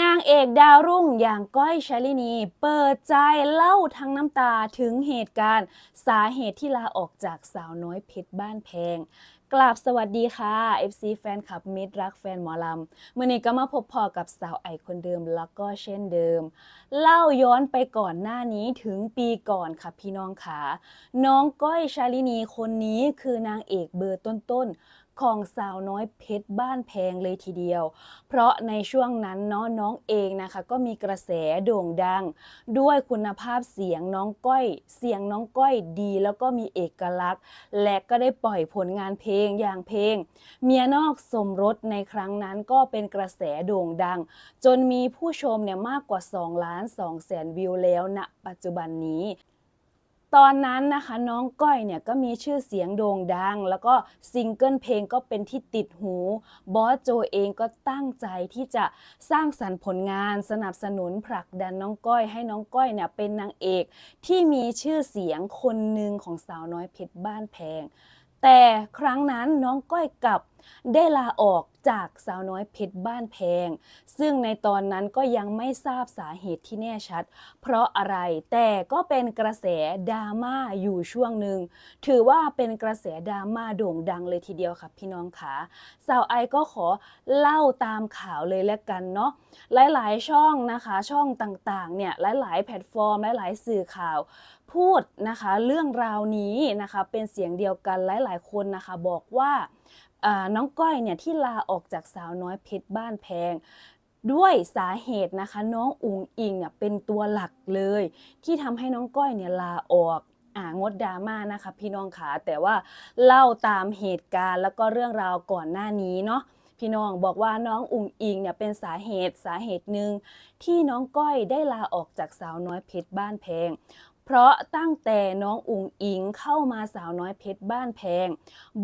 นางเอกดาวรุ่งอย่างก้อยชลินี เปิดใจเล่าทั้งน้ำตาถึงเหตุการณ์ สาเหตุที่ลาออกจากสาวน้อยเพชรบ้านแพงกราบสวัสดีค่ะ FC แฟนคลับมิตรรักแฟนหมอลำเมื่อนี้ก็มาพบพอกับสาวไอคนเดิมแล้วก็เช่นเดิม เล่าย้อนไปก่อนหน้านี้ถึงปีก่อนค่ะพี่น้องขาน้องก้อยชาลินีคนนี้คือนางเอกเบอร์ต้นๆ ของสาวน้อยเพชรบ้านแพงเลยทีเดียว เพราะในช่วงนั้นเนาะน้องเองนะคะ ก็มีกระแสโด่งดัง ด้วยคุณภาพเสียงน้องก้อย เสียงน้องก้อยดี แล้วก็มีเอกลักษณ์ และก็ได้ปล่อยผลงานเพลงอย่างเพลง เมียนอกสมรสในครั้งนั้นก็เป็นกระแสโด่งดัง จนมีผู้ชมเนี่ยมากกว่า 2 ล้าน2แสนวิวแล้วณปัจจุบันนี้ ตอนนั้นนะคะน้องก้อยเนี่ยก็มีชื่อเสียงโด่งดัง แล้วก็ซิงเกิลเพลงก็เป็นที่ติดหู บอสโจเองก็ตั้งใจที่จะสร้างสรรค์ผลงานสนับสนุนผลักดันน้องก้อย ให้น้องก้อยเนี่ยเป็นนางเอกที่มีชื่อเสียงคนหนึ่งของสาวน้อยเพชรบ้านแพง แต่ครั้งนั้นน้องก้อยกลับ ได้ลาออกจากสาวน้อยเพชรบ้านแพง ซึ่งในตอนนั้นก็ยังไม่ทราบสาเหตุที่แน่ชัด เพราะอะไรแต่ก็เป็นกระแสดราม่าอยู่ช่วงหนึ่งถือว่าเป็นกระแสดราม่าโด่งดังเลยทีเดียวค่ะพี่น้องขาสาวไอก็ขอเล่าตามข่าวเลยแล้วกันเนาะหลายๆช่องนะคะช่องต่างๆเนี่ยหลาย ๆ แพลตฟอร์มหลาย ๆ สื่อข่าวพูดนะคะเรื่องราวนี้นะคะเป็นเสียงเดียวกันหลาย ๆ คนนะคะบอกว่าอ่า น้องก้อยเนี่ยที่ลาออกจากสาวน้อยเพชรบ้านแพง ด้วยสาเหตุนะคะน้องอุงอิงเนี่ยเป็นตัวหลักเลย ที่ทำให้น้องก้อยเนี่ยลาออกอ่างดดราม่านะคะพี่น้องขาแต่ว่าเล่าตามเหตุการณ์แล้วก็เรื่องราวก่อนหน้านี้เนาะพี่น้องบอกว่าน้องอุงอิงเนี่ยเป็นสาเหตุสาเหตุหนึ่งที่น้องก้อยได้ลาออกจากสาวน้อยเพชรบ้านแพง เพราะตั้งแต่น้องอุงอิงเข้ามาสาวน้อยเพชรบ้านแพง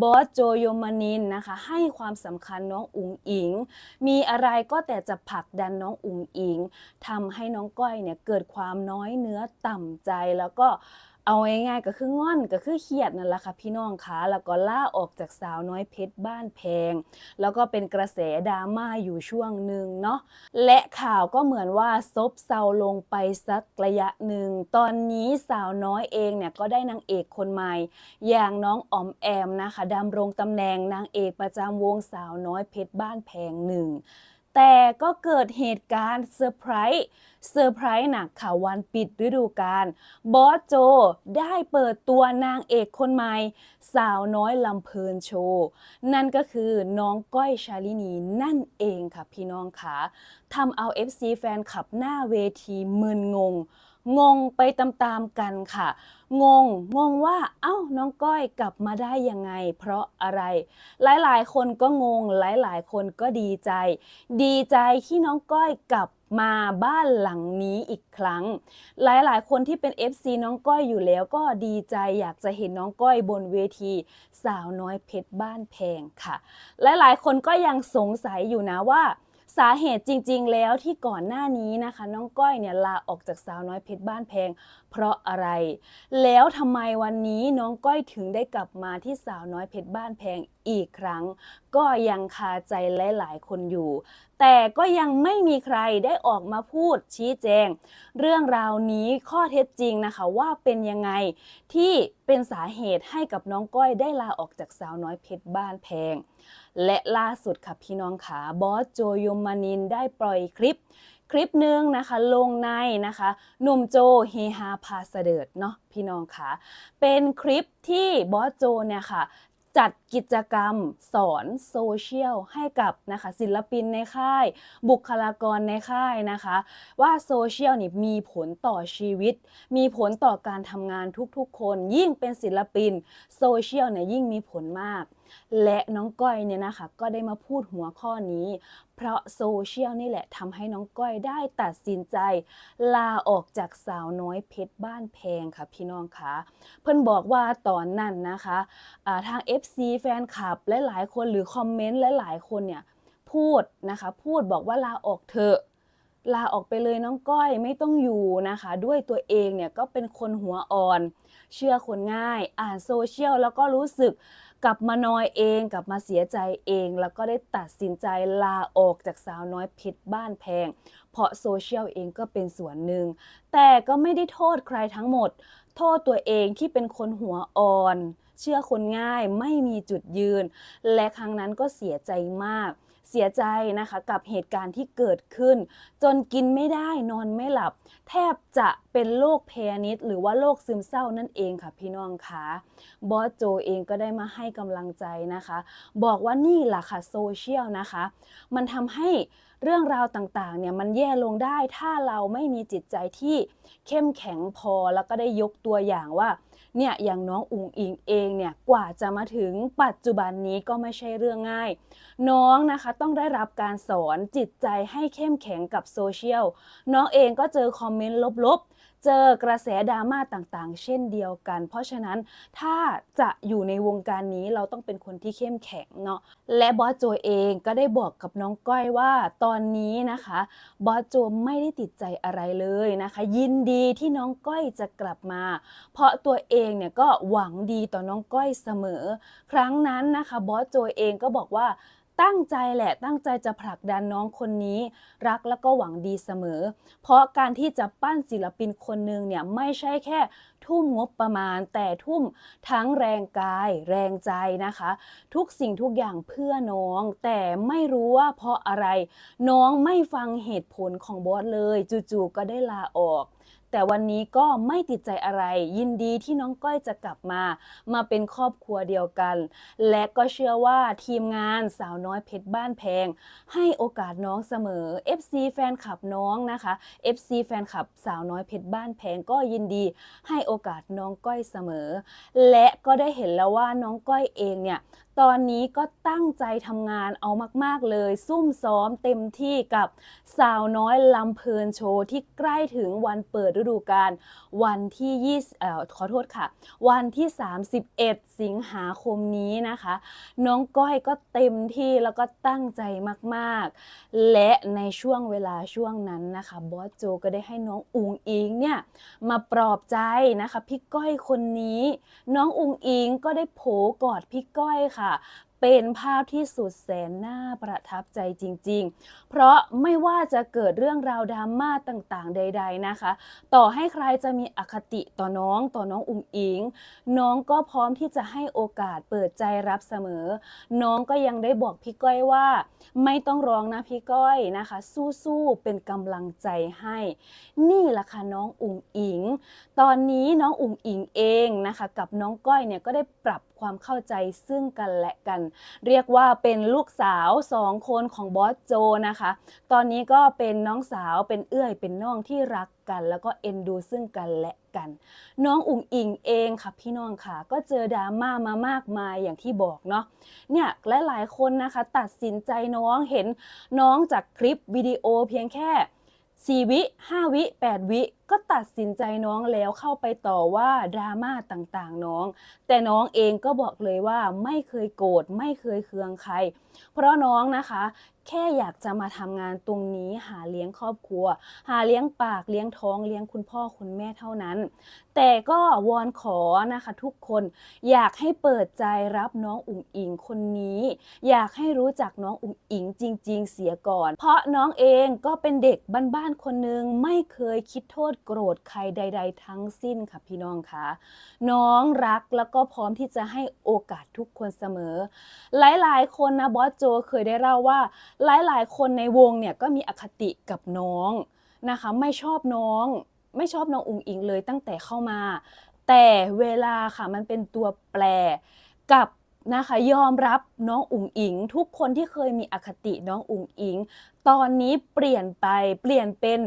บอสโจโยมานินนะคะ ให้ความสำคัญน้องอุงอิง มีอะไรก็แต่จะผลักดันน้องอุงอิงทำให้น้องก้อยเนี่ยเกิดความน้อยเนื้อต่ำใจแล้วก็ เอาง่ายๆก็คืองอนก็คือเครียดนั่นแหละค่ะพี่น้องคะแล้วก็ล่าออกจากสาวน้อยเพชรบ้านแพง แล้วก็เป็นกระแสดราม่าอยู่ช่วงหนึ่งเนาะและข่าวก็เหมือนว่าซบเซาลงไปสักระยะหนึ่ง ตอนนี้สาวน้อยเองเนี่ยก็ได้นางเอกคนใหม่ อย่างน้องออมแอมนะคะดำรงตำแหน่งนางเอกประจำวงสาวน้อยเพชรบ้านแพงหนึ่ง แต่ก็เกิดเหตุการณ์เซอร์ไพรส์เซอร์ไพรส์หนักค่ะวันปิดฤดูกาลบอสโจได้เปิดตัวนางเอกคนใหม่ สาวน้อยลำเพลินโชว์นั่นก็คือน้องก้อยชาลินีนั่นเองค่ะพี่น้องคะทำเอา FC แฟนคลับหน้าเวทีมึนงง งงไปตามๆกันค่ะ งง งงว่า เอ้า น้องก้อยกลับมาได้ยังไง เพราะอะไร หลายๆ คนก็งง หลายๆ คนก็ดีใจ ดีใจที่น้องก้อยกลับมาบ้านหลังนี้อีกครั้ง หลายๆ คนที่เป็น FC น้องก้อยอยู่แล้วก็ดีใจอยากจะเห็นน้องก้อยบนเวทีสาวน้อยเพชรบ้านแพงค่ะ หลายๆ คนก็ยังสงสัยอยู่นะว่า สาเหตุจริง ๆ แล้วที่ก่อนหน้านี้นะคะ น้องก้อยเนี่ยลาออกจากสาวน้อยเพชรบ้านแพง เพราะอะไร แล้วทำไมวันนี้น้องก้อยถึงได้กลับมาที่สาวน้อยเพชรบ้านแพงอีกครั้ง ก็ยังคาใจหลาย ๆ คนอยู่ แต่ก็ยังไม่มีใครได้ออกมาพูดชี้แจง เรื่องราวนี้ข้อเท็จจริงนะคะว่าเป็นยังไงที่เป็นสาเหตุให้กับน้องก้อยได้ลาออกจากสาวน้อยเพชรบ้านแพง และล่าสุดค่ะพี่น้องขาบอสโจยมานินได้ปล่อยคลิป คลิปหนึ่งนะคะลงในนะคะหนุ่มโจเฮฮาพาเสดิร์ดเนาะพี่น้องคะเป็นคลิปที่บอสโจเนี่ยค่ะจัดกิจกรรมสอนโซเชียลให้กับนะคะศิลปินในค่าย บุคลากรในค่ายนะคะ ว่าโซเชียลนี่มีผลต่อชีวิต มีผลต่อการทำงานทุกๆคน ยิ่งเป็นศิลปินโซเชียลเนี่ยยิ่งมีผลมาก และน้องก้อยเนี่ยนะคะก็ได้มาพูดหัวข้อนี้ เพราะโซเชียลนี่แหละทำให้น้องก้อยได้ตัดสินใจ ลาออกจากสาวน้อยเพชรบ้านแพงค่ะพี่น้องคะเพื่อนบอกว่าตอนนั้นนะคะอ่าทาง FC แฟนคลับและหลายคนหรือคอมเมนต์และหลายคนเนี่ยพูดนะคะพูดบอกว่าลาออกเถอะลาออกไปเลยน้องก้อยไม่ต้องอยู่นะคะ ด้วยตัวเองเนี่ยก็เป็นคนหัวอ่อน เชื่อคนง่าย อ่านโซเชียลแล้วก็รู้สึก กลับมานอยเองกลับมาเสียใจเอง แล้วก็ได้ตัดสินใจลาออกจากสาวน้อยเพชรบ้านแพง เพราะโซเชียลเองก็เป็นส่วนหนึ่ง แต่ก็ไม่ได้โทษใครทั้งหมด โทษตัวเองที่เป็นคนหัวอ่อน เชื่อคนง่ายไม่มีจุดยืน และครั้งนั้นก็เสียใจมาก เสียใจนะคะกับเหตุการณ์ที่เกิดขึ้น จนกินไม่ได้นอนไม่หลับ แทบจะเป็นโรคแพนิสหรือว่าโรคซึมเศร้านั่นเองค่ะพี่น้องคะบอสโจเองก็ได้มาให้กำลังใจนะคะ บอกว่านี่แหละค่ะโซเชียลนะคะ มันทำให้เรื่องราวต่างๆเนี่ยมันแย่ลงได้ถ้าเราไม่มีจิตใจที่เข้มแข็งพอแล้วก็ได้ยกตัวอย่างว่า เนี่ยอย่างน้องอุงอิงเองเนี่ยกว่าจะมาถึงปัจจุบันนี้ก็ไม่ใช่เรื่องง่าย น้องนะคะต้องได้รับการสอนจิตใจให้เข้มแข็งกับโซเชียลน้องเองก็เจอคอมเมนต์ลบๆ เจอกระแสดราม่าต่างๆ เช่นเดียวกัน เพราะฉะนั้นถ้าจะอยู่ในวงการนี้เราต้องเป็นคนที่เข้มแข็งเนาะและบอสโจเองก็ได้บอกกับน้องก้อยว่าตอนนี้นะคะบอสโจไม่ได้ติดใจอะไรเลยนะคะ ยินดีที่น้องก้อยจะกลับมา เพราะตัวเองเนี่ยก็หวังดีต่อน้องก้อยเสมอ ครั้งนั้นนะคะบอสโจเองก็บอกว่า ตั้งใจแหละตั้งใจจะผลักดันน้องคนนี้ รักแล้วก็หวังดีเสมอ เพราะการที่จะปั้นศิลปินคนหนึ่งเนี่ยไม่ใช่แค่ทุ่มงบประมาณ แต่ทุ่มทั้งแรงกาย แรงใจนะคะ ทุกสิ่งทุกอย่างเพื่อน้อง แต่ไม่รู้ว่าเพราะอะไร น้องไม่ฟังเหตุผลของบอสเลย จู่ๆก็ได้ลาออก แต่วันนี้ก็ไม่ติดใจอะไร ยินดีที่น้องก้อยจะกลับมา มาเป็นครอบครัวเดียวกัน และก็เชื่อว่าทีมงานสาวน้อยเพชรบ้านแพง ให้โอกาสน้องเสมอ FC แฟนคลับน้องนะคะ FC แฟนคลับสาวน้อยเพชรบ้านแพงก็ยินดี ให้โอกาสน้องก้อยเสมอ และก็ได้เห็นแล้วว่าน้องก้อยเองเนี่ยตอนนี้ก็ตั้งใจทำงานเอามาก ๆ เลย ซุ่มซ้อมเต็มที่กับสาวน้อยลำเพลินโชว์ ที่ใกล้ถึงวันเปิดฤดูกาลวันที่20เอ่อขอโทษค่ะ วันที่ 31 สิงหาคมนี้นะคะ น้องก้อยก็เต็มที่แล้วก็ตั้งใจมาก ๆ และในช่วงเวลาช่วงนั้นนะคะบอสโจก็ได้ให้น้องอุงอิงเนี่ยมาปลอบใจนะคะพี่ก้อยคนนี้ น้องอุงอิงก็ได้โผกอดพี่ก้อยค่ะเป็นภาพที่สุดแสนน่าประทับใจจริง ๆ เพราะไม่ว่าจะเกิดเรื่องราวดราม่าต่างๆ ใด ๆนะคะ ต่อให้ใครจะมีอคติต่อน้องต่อน้องอุ้งอิง น้องก็พร้อมที่จะให้โอกาสเปิดใจรับเสมอ น้องก็ยังได้บอกพี่ก้อยว่า ไม่ต้องร้องนะพี่ก้อยนะคะ สู้ๆเป็นกำลังใจให้ นี่แหละค่ะน้องอุงอิง ตอนนี้น้องอุ๋งอิงเองนะคะ กับน้องก้อยเนี่ยก็ได้ปรับ ความเข้าใจซึ่งกันและกัน เรียกว่าเป็นลูกสาวสองคนของบอสโจนะคะ ตอนนี้ก็เป็นน้องสาวเป็นเอื้อยเป็นน้องที่รักกันแล้วก็เอ็นดูซึ่งกันและกัน น้องอุ๋งอิงเองค่ะพี่น้องค่ะ ก็เจอดราม่ามามากมายอย่างที่บอกเนาะเนี่ยและหลายคนนะคะตัดสินใจน้องเห็นน้องจากคลิปวิดีโอเพียงแค่ 4 วิ 5 วิ 8 วิ ก็ตัดสินใจน้องแล้วเข้าไปต่อว่าดราม่าต่างๆน้อง แต่น้องเองก็บอกเลยว่าไม่เคยโกรธไม่เคยเคืองใคร เพราะน้องนะคะ แค่อยากจะมาทำงานตรงนี้หาเลี้ยงครอบครัว หาเลี้ยงปากเลี้ยงท้องเลี้ยงคุณพ่อคุณแม่เท่านั้น แต่ก็วอนขอนะคะทุกคนอยากให้เปิดใจรับน้องอุ๋งอิงคนนี้ อยากให้รู้จักน้องอุ๋งอิงจริง ๆ เสียก่อน เพราะน้องเองก็เป็นเด็กบ้านๆคนหนึ่งไม่เคยคิดโทษโกรธใครใด ๆ ทั้งสิ้นค่ะพี่น้องคะน้องรักแล้วก็พร้อมที่จะให้โอกาสทุกคนเสมอ หลายๆ คนนะบอสโจเคยได้เล่าว่า หลายๆ คนในวงเนี่ยก็มีอคติกับน้องนะคะ ไม่ชอบน้อง ไม่ชอบน้องอุ๋งอิงเลยตั้งแต่เข้ามา แต่เวลาค่ะมันเป็นตัวแปรกับ นะคะ ยอมรับน้องอุ๋งอิง ทุกคนที่เคยมีอคติน้องอุ๋งอิง ตอนนี้เปลี่ยนไปเปลี่ยนเป็น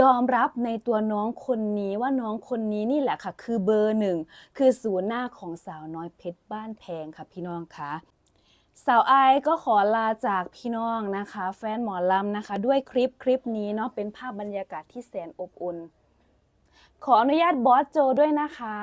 ยอมรับในตัวน้องคนนี้ว่าน้องคนนี้นี่แหละค่ะ คือเบอร์หนึ่งคือศูนย์หน้าของสาวน้อยเพชรบ้านแพงค่ะพี่น้องคะสาวไอก็ขอลาจากพี่น้องนะคะ แฟนหมอลำนะคะ ด้วยคลิปคลิปนี้เนาะเป็นภาพบรรยากาศที่แสนอบอุ่น ขออนุญาตบอสโจด้วยนะคะ